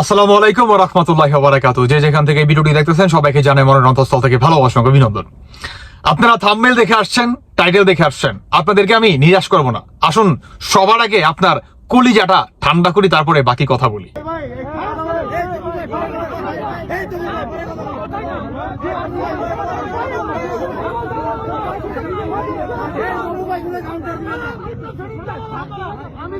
আসসালামু আলাইকুম রাহমাতুল্লাহি ওয়া বারাকাতুহু। যে যেখান থেকে ভিডিওটি দেখতেছেন, সবাইকে জানাই মনের অন্তঃস্থল থেকে ভালোবাসা অভিনন্দন। আপনারা থাম্বনেল দেখে আসছেন টাইটেল দেখে আসছেন, আপনাদেরকে আমি নিরাশ করব না। আসুন, সবার আগে আপনার কলিজাটা ঠান্ডা করি, তারপরে বাকি কথা বলি। আমি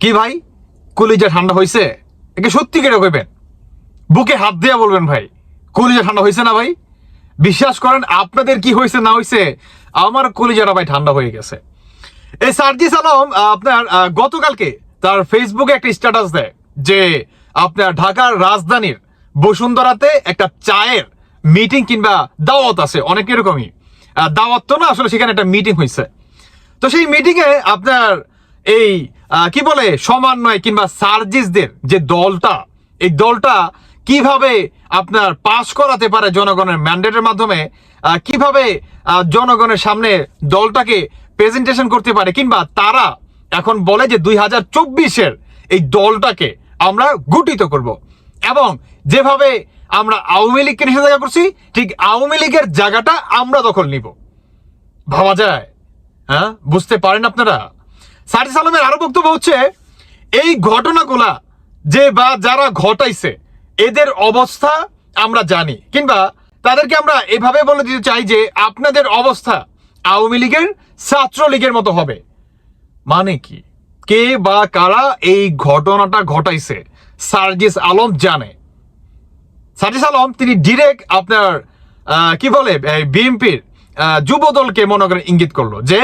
কি ভাই? কলিজা ঠান্ডা হয়েছে একে সত্যি কেটে কইবেন। বুকে হাত দিয়া বলবেন ভাই, কলিজা ঠান্ডা হয়েছে না ভাই? বিশ্বাস করেন, আপনাদের কি হয়েছে না হয়েছে আমার কলিজাটা ভাই ঠান্ডা হয়ে গেছে। এই সার্জিস আলম আপনার গতকালকে তার ফেসবুকে একটা স্ট্যাটাস দেয় যে আপনার ঢাকার রাজধানীর বসুন্ধরাতে একটা চায়ের মিটিং কিংবা দাওয়াত আছে, অনেক এরকমই। দাওয়াত তো না, আসলে সেখানে একটা মিটিং হয়েছে তো সেই মিটিংয়ে আপনার এই কি বলে? সমন্বয় কিংবা সার্জিসদের যে দলটা, এই দলটা কীভাবে আপনার পাশ করাতে পারে জনগণের ম্যান্ডেটের মাধ্যমে কীভাবে জনগণের সামনে দলটাকে প্রেজেন্টেশন করতে পারে কিংবা তারা এখন বলে যে দুই হাজার চব্বিশের এই দলটাকে আমরা গুটিত করব। এবং যেভাবে আমরা আওয়ামী লীগকে নিষেধাজ্ঞা করছি, ঠিক আওয়ামী লীগের জায়গাটা আমরা দখল নিব। ভাবা যায়? হ্যাঁ? বুঝতে পারেন আপনারা? সার্জিস আলমের আরও বক্তব্য হচ্ছে, এই ঘটনাগুলা যে বা যারা ঘটাইছে, এদের অবস্থা আমরা জানি। কিংবা তাদেরকে আমরা এভাবে বলে দিতে চাই যে, আপনাদের অবস্থা আওয়ামী লীগের ছাত্রলীগের মতো হবে। মানে কি? কে বা কারা এই ঘটনাটা ঘটাইছে, সার্জিস আলম জানে। সাজিস আলম, তিনি ডিরেক্ট আপনার কি বলে বিএনপির যুব দলকে মনে করেন ইঙ্গিত করল যে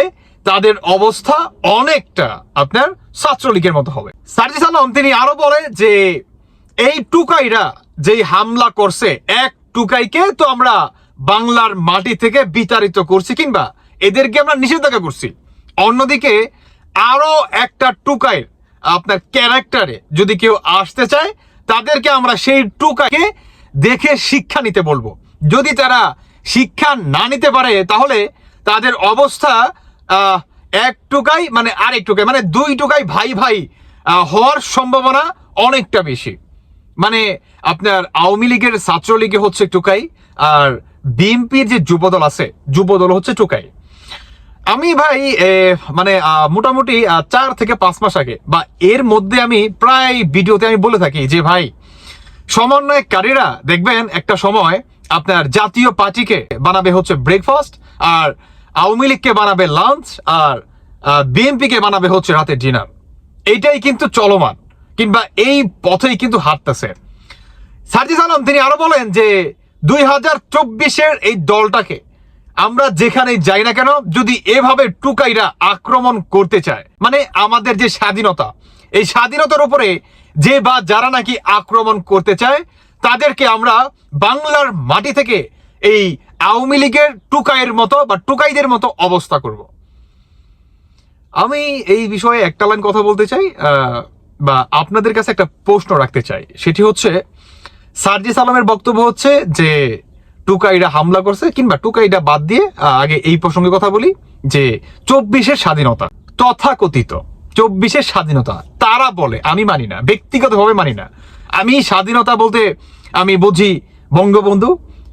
তাদের অবস্থা অনেকটা আপনার ছাত্রলীগের মতো হবে। সার্জিস আলম, তিনি আরও বলে যে এই টুকাইরা যেই হামলা করছে, এক টুকাইকে তো আমরা বাংলার মাটি থেকে বিতাড়িত করছি কিংবা এদেরকে আমরা নিষেধাজ্ঞা করছি। অন্যদিকে আরও একটা টুকাই আপনার ক্যারেক্টারে যদি কেউ আসতে চায়, তাদেরকে আমরা সেই টুকাকে দেখে শিক্ষা নিতে বলব। যদি তারা শিক্ষা না নিতে পারে, তাহলে তাদের অবস্থা এক টুকাই মানে আরেক টুকাই মানে দুই টুকাই ভাই ভাই হওয়ার সম্ভাবনা অনেকটা বেশি। মানে আপনার আওয়ামী লীগের ছাত্রলীগে হচ্ছে টুকাই আর বিএনপির যে যুবদল আছে, যুবদল হচ্ছে টুকাই আমি ভাই মানে মোটামুটি চার থেকে পাঁচ মাস আগে, বা এর মধ্যে আমি প্রায় ভিডিওতে আমি বলে থাকি যে ভাই, সমন্বয়কারীরা, দেখবেন, একটা সময় আপনার জাতীয় পার্টিকে বানাবে হচ্ছে ব্রেকফাস্ট আর আওয়ামী লীগকে বানাবে লাঞ্চ আর বিএনপিকে বানাবে হচ্ছে রাতের ডিনার এইটাই কিন্তু চলমান, কিংবা এই পথেই কিন্তু হাঁটতেছে। সার্জিস আলম, তিনি আরও বলেন যে, দুই হাজার চব্বিশের এই দলটাকে আমরা যেখানে যাই না কেন, যদি এভাবে টুকাইরা আক্রমণ করতে চায় মানে আমাদের যে স্বাধীনতা, এই স্বাধীনতার উপরে যে বা যারা নাকি আক্রমণ করতে চায় তাদেরকে আমরা বাংলার মাটি থেকে এই আওয়ামী লীগের টুকাইয়ের মতো বা টুকাইদের মতো অবস্থা করব। আমি এই বিষয়ে একটা লাইন কথা বলতে চাই বা আপনাদের কাছে একটা প্রশ্ন রাখতে চাই। সেটি হচ্ছে, সার্জিস আলমের বক্তব্য হচ্ছে যে টুকাইরা হামলা করছে কিংবা টুকাইটা বাদ দিয়ে আগে এই প্রসঙ্গে কথা বলি, যে চব্বিশের স্বাধীনতা তথাকথিত। চব্বিশের স্বাধীনতা, তারা বলে, আমি মানি না, ব্যক্তিগতভাবে মানি না। আমি স্বাধীনতা বলতে আমি বুঝি বঙ্গবন্ধু,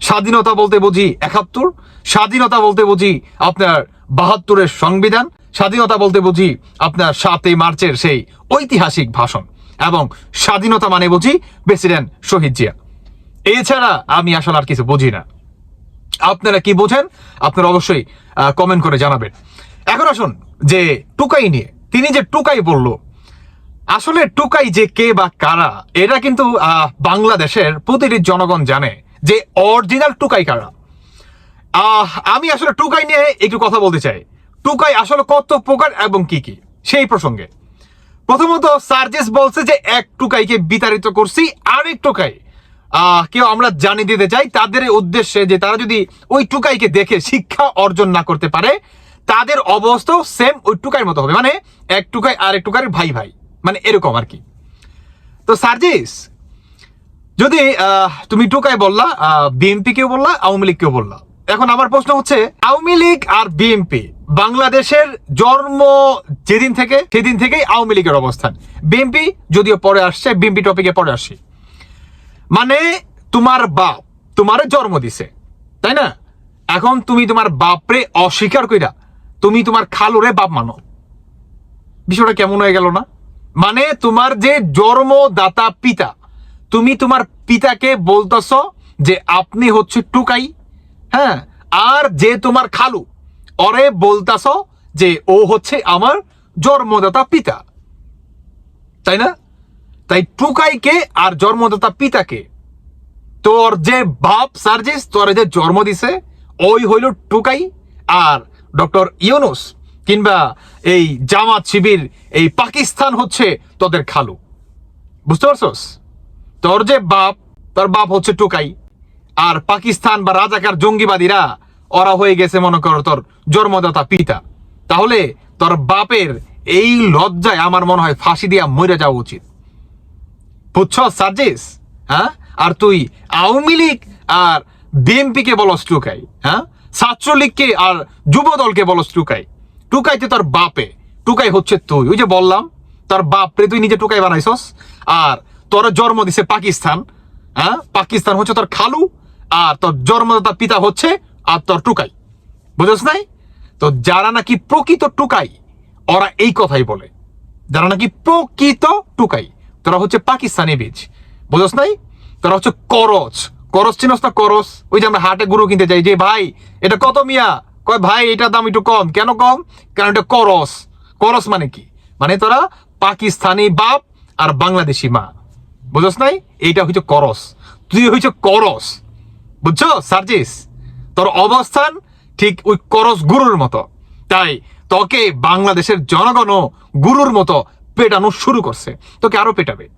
স্বাধীনতা বলতে বুঝি একাত্তর, স্বাধীনতা বলতে বুঝি আপনার বাহাত্তরের সংবিধান, স্বাধীনতা বলতে বুঝি আপনার সাতই মার্চের সেই ঐতিহাসিক ভাষণ, এবং স্বাধীনতা মানে বুঝি প্রেসিডেন্ট শহীদ জিয়া। এছাড়া আমি আসলে আর কিছু বুঝি না। আপনারা কি বোঝেন? আপনারা অবশ্যই কমেন্ট করে জানাবেন। এখন আসুন যে টুকাই নিয়ে। তিনি যে টুকাই বলল, আসলে টুকাই যে কে বা কারা, এটা কিন্তু বাংলাদেশের প্রতিটি জনগণ জানে যে অরিজিনাল টুকাই কারা। আমি আসলে টুকাই নিয়ে একটু কথা বলতে চাই। টুকাই আসলে কত প্রকার এবং কি কি? সেই প্রসঙ্গে। প্রথমত, সার্জেস বলছে যে এক টুকাইকে বিতাড়িত করছি, আরেক টুকাই কেউ আমরা জানিয়ে দিতে চাই, তাদের উদ্দেশ্যে যে তারা যদি ওই টুকাইকে দেখে শিক্ষা অর্জন না করতে পারে তাদের অবস্থাও সেম ওই টুকাইয়ের মতো হবে। মানে এক টুকাই আর এক টুকার ভাই ভাই। মানে এরকম আর কি। তো সার্জিস, যদি তুমি টুকাই বললা বিএনপি কেউ বললা, আওয়ামী লীগ কেউ বললা। এখন আমার প্রশ্ন হচ্ছে, আওয়ামী লীগ আর বিএনপি, বাংলাদেশের জন্ম যেদিন থেকে, সেদিন থেকেই আওয়ামী লীগের অবস্থান। বিএনপি যদিও পরে আসছে, বিএনপি টপিকে পরে আসি। মানে তোমার বাপ তোমার জন্ম দিছে, তাই না? এখন তুমি তোমার বাপরে অস্বীকার কইরা তুমি তোমার খালুরে বাপ মানো। বিষয়টা কেমন হয়ে গেল না? মানে তোমার যে জন্মদাতা পিতা, তুমি তোমার পিতাকে বলতেছ যে আপনি হচ্ছে টুকাই হ্যাঁ? আর যে তোমার খালু অরে বলতাছ যে ও হচ্ছে আমার জন্মদাতা পিতা। তাই না? তাই টুকাইকে আর জন্মদাতা পিতাকে তোর যে বাপ সার্জিস, তোর যে জন্ম দিছে, ওই হইল টুকাই আর ডক্টর ইউনুস কিংবা এই জামাত শিবির, এই পাকিস্তান হচ্ছে তোদের খালু। বুঝতে পারছস? তোর যে বাপ, তোর বাপ হচ্ছে টুকাই। আর পাকিস্তান বা রাজাকার জঙ্গিবাদীরা, ওরা হয়ে গেছে মনে কর তোর জন্মদাতা পিতা। তাহলে তোর বাপের এই লজ্জায় আমার মনে হয় ফাঁসি দিয়া মরে যাওয়া উচিত। বুঝছ সার্জিস? হ্যাঁ? আর তুই আওয়ামী লীগ আর বিএনপি কে বলস টুকাই হ্যাঁ? ছাত্রলীগকে আর যুব দলকে বলস টুকাই টুকাইতে তোর বাপে। টুকাই হচ্ছে তুই। ওই যে বললাম, তোর বাপরে তুই নিজে টুকাই বানাইছস। আর তোর জন্ম দিছে পাকিস্তান। হ্যাঁ? পাকিস্তান হচ্ছে তোর খালু। আর তোর জন্মদাতা পিতা হচ্ছে আর তোর টুকাই। বুঝছ নাই? তো যারা নাকি প্রকৃত টুকাই, ওরা এই কথাই বলে। যারা নাকি প্রকৃত টুকাই, তোরা হচ্ছে পাকিস্তানি বীজ। বুঝস নাই? তোরা হচ্ছে করচ। করস, চিনস না করস? ওই যে আমরা হাটে গরু কিনতে যাই, যে ভাই, এটা কত মিয়া? কয়, ভাই, এটার দাম একটু কম। কেন কম? কারণ এটা করস? করস মানে কি? মানে তোরা পাকিস্তানি বাপ আর বাংলাদেশি মা। বুঝস নাই? এইটা হচ্ছে করস। তুই হচ্ছে করস। বুঝছ, সার্জিস? তোর অবস্থান ঠিক ওই করস গুরুর মতো। তাই তোকে বাংলাদেশের জনগণও গুরুর মতো পেটানো শুরু করছে। তোকে আরও পেটাবে।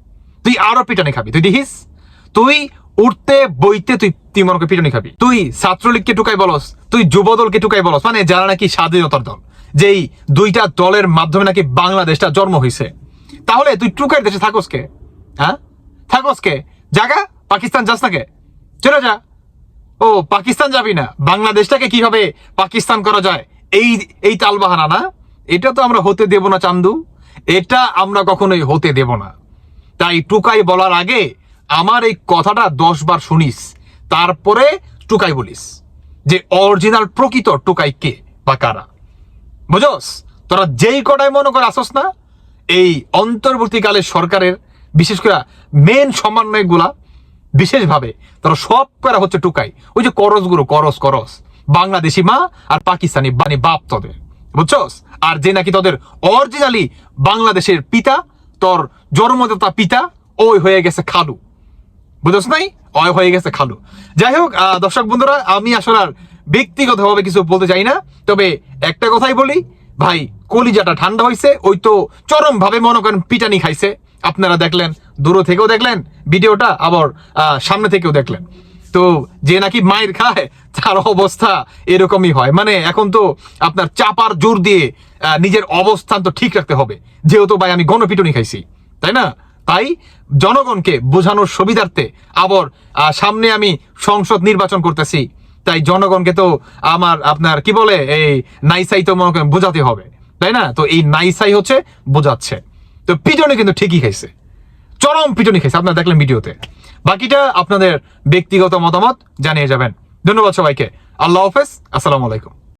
তুই আরও পিটানি খাবি। তুই দেখিস? তুই উঠতে বইতে তুই তুই মনে পিটানি খাবি। তুই ছাত্রলীগকে টুকাই বলস, তুই যুবদলকে টুকাই বলস মানে যারা নাকি স্বাধীনতার দল, যেই দুইটা দলের মাধ্যমে নাকি বাংলাদেশটা জন্ম হয়েছে তাহলে তুই টুকাই দেশে থাকস কে? হ্যাঁ? থাকস কে? জাগা পাকিস্তান যাস না কে? চলে যা। ও, পাকিস্তান যাবি না। বাংলাদেশটাকে কীভাবে পাকিস্তান করা যায়? এই এই তালবাহানা না? এটা তো আমরা হতে দেব না, চান্দু। এটা আমরা কখনোই হতে দেব না। তাই টুকাই বলার আগে আমার এই কথাটা দশ বার শুনিস, তারপরে টুকাই বলিস যে অরিজিনাল প্রকৃত টুকাই কে বা কারা। বুঝোস? তোরা যেই কটাই মনে করে আসস না, এই অন্তর্বর্তীকালে সরকারের, বিশেষ করে মেন সমন্বয়গুলা, বিশেষভাবে তারা সব করা হচ্ছে টুকাই। ওই যে করসগুলো করস করস। বাংলাদেশি মা আর পাকিস্তানি বানি বাপ তোদের। বুঝছস? আর যে নাকি তোদের অরিজিনালি বাংলাদেশের পিতা, তোর জন্মদাতা পিতা, ওই হয়ে গেছে খালু। বুঝছ নাই? অয় হয়ে গেছে খালু। যাই হোক দর্শক বন্ধুরা, আমি আসলে আর ব্যক্তিগতভাবে কিছু বলতে চাই না, তবে একটা কথাই বলি, ভাই, কলিজাটা ঠান্ডা হয়েছে ওই তো চরম ভাবে মনে করেন পিটানি খাইছে। আপনারা দেখলেন, দূর থেকেও দেখলেন, ভিডিওটা আবার সামনে থেকেও দেখলেন। তো যে নাকি মায়ের খায়, তার অবস্থা এরকমই হয়। মানে এখন তো আপনার চাপার জোর দিয়ে নিজের অবস্থান তো ঠিক রাখতে হবে। যেহেতু ভাই আমি গণপিটুনি খাইছি, তাই না? তাই জনগণকে বোঝানোর সুবিধার্থে আবার সামনে আমি সংসদ নির্বাচন করতেছি। তাই জনগণকে তো আমার, আপনার কি বলে, এই নাইসাই তো মনে বোঝাতে হবে। তাই না? তো এই নাইসাই হচ্ছে বোঝাচ্ছে। তো পিটনে কিন্তু ঠিকই খাইছে। চরম পিটনি খাইছে। আপনারা দেখলেন ভিডিওতে। বাকিটা আপনাদের ব্যক্তিগত মতামত জানিয়ে যাবেন। ধন্যবাদ সবাইকে। আল্লাহ হাফেজ। আসসালামু আলাইকুম।